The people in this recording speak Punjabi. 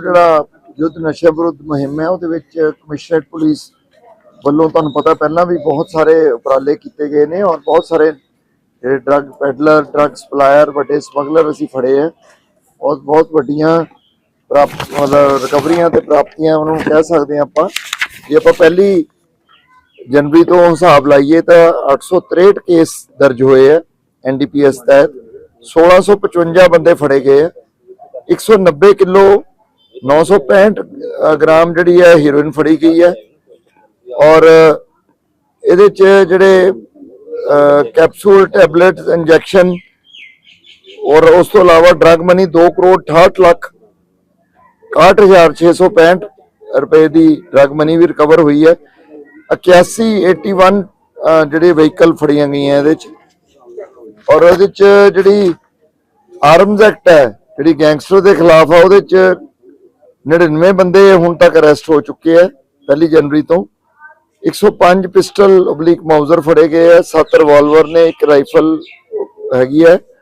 ਜਿਹੜਾ ਯੁੱਧ ਨਸ਼ਾ ਵਿਰੁੱਧ ਮੁਹਿੰਮ ਹੈ, ਉਹਦੇ ਵਿੱਚ ਕਮਿਸ਼ਨਰੇਟ ਪੁਲਿਸ ਵੱਲੋਂ ਤੁਹਾਨੂੰ ਪਤਾ ਪਹਿਲਾਂ ਵੀ ਬਹੁਤ ਸਾਰੇ ਉਪਰਾਲੇ ਕੀਤੇ ਗਏ ਨੇ ਔਰ ਬਹੁਤ ਸਾਰੇ ਡਰੱਗ ਪੈਡਲਰ, ਡਰੱਗ ਸਪਲਾਇਰ, ਵੱਡੇ ਸਮਗਲਰ ਅਸੀਂ ਫੜੇ ਆ। ਬਹੁਤ ਬਹੁਤ ਵੱਡੀਆਂ ਪ੍ਰਾਪਤ ਮਤਲਬ ਰਿਕਵਰੀਆਂ ਤੇ ਪ੍ਰਾਪਤੀਆਂ ਉਹਨੂੰ ਕਹਿ ਸਕਦੇ ਹਾਂ ਆਪਾਂ। ਜੇ ਆਪਾਂ ਪਹਿਲੀ ਜਨਵਰੀ ਤੋਂ ਹਿਸਾਬ ਲਾਈਏ ਤਾਂ 863 ਕੇਸ ਦਰਜ ਹੋਏ ਆ ਐਨਡੀਪੀਐਸ ਤਹਿਤ। 1655 ਬੰਦੇ ਫੜੇ ਗਏ ਆ। 190 ਕਿਲੋ 965 ਅ, ਗ੍ਰਾਮ ਜਿਹੜੀ ਹੈ ਹੀਰੋਇਨ ਫੜੀ ਗਈ ਹੈ। ਔਰ ਇਹਦੇ ਚ ਜਿਹੜੇ ਕੈਪਸੂਲ ਟੈਬਲੇਟਸ ਇੰਜੈਕਸ਼ਨ ਔਰ ਉਸ ਤੋਂ ਇਲਾਵਾ ਡਰਗ ਮਨੀ 2 ਕਰੋੜ 68 ਲੱਖ 61665 ਰੁਪਏ ਦੀ ਡਰਗ ਮਨੀ ਵੀ ਰਿਕਵਰ ਹੋਈ ਹੈ। 81 81 ਅ, ਜਿਹੜੇ ਵਹੀਕਲ ਫੜੀਆਂ ਗਈਆਂ ਇਹਦੇ ਚ। ਔਰ ਇਹਦੇ ਚ ਜਿਹੜੀ ਆਰਮਜ਼ ਐਕਟ ਹੈ ਜਿਹੜੀ ਗੈਂਗਸਟਰ ਦੇ ਖਿਲਾਫ ਆ ਉਹਦੇ ਚ 99 ਬੰਦੇ ਹੁਣ ਤੱਕ ਅਰੈਸਟ ਹੋ ਚੁੱਕੇ ਹੈ ਪਹਿਲੀ ਜਨਵਰੀ ਤੋਂ। 105 ਪਿਸਟਲ ਓਬਲਿਕ ਮਾਊਜ਼ਰ ਫੜੇ ਗਏ ਆ 7 ਰਿਵਾਲਵਰ ਨੇ, ਇੱਕ ਰਾਈਫਲ ਹੈਗੀ ਹੈ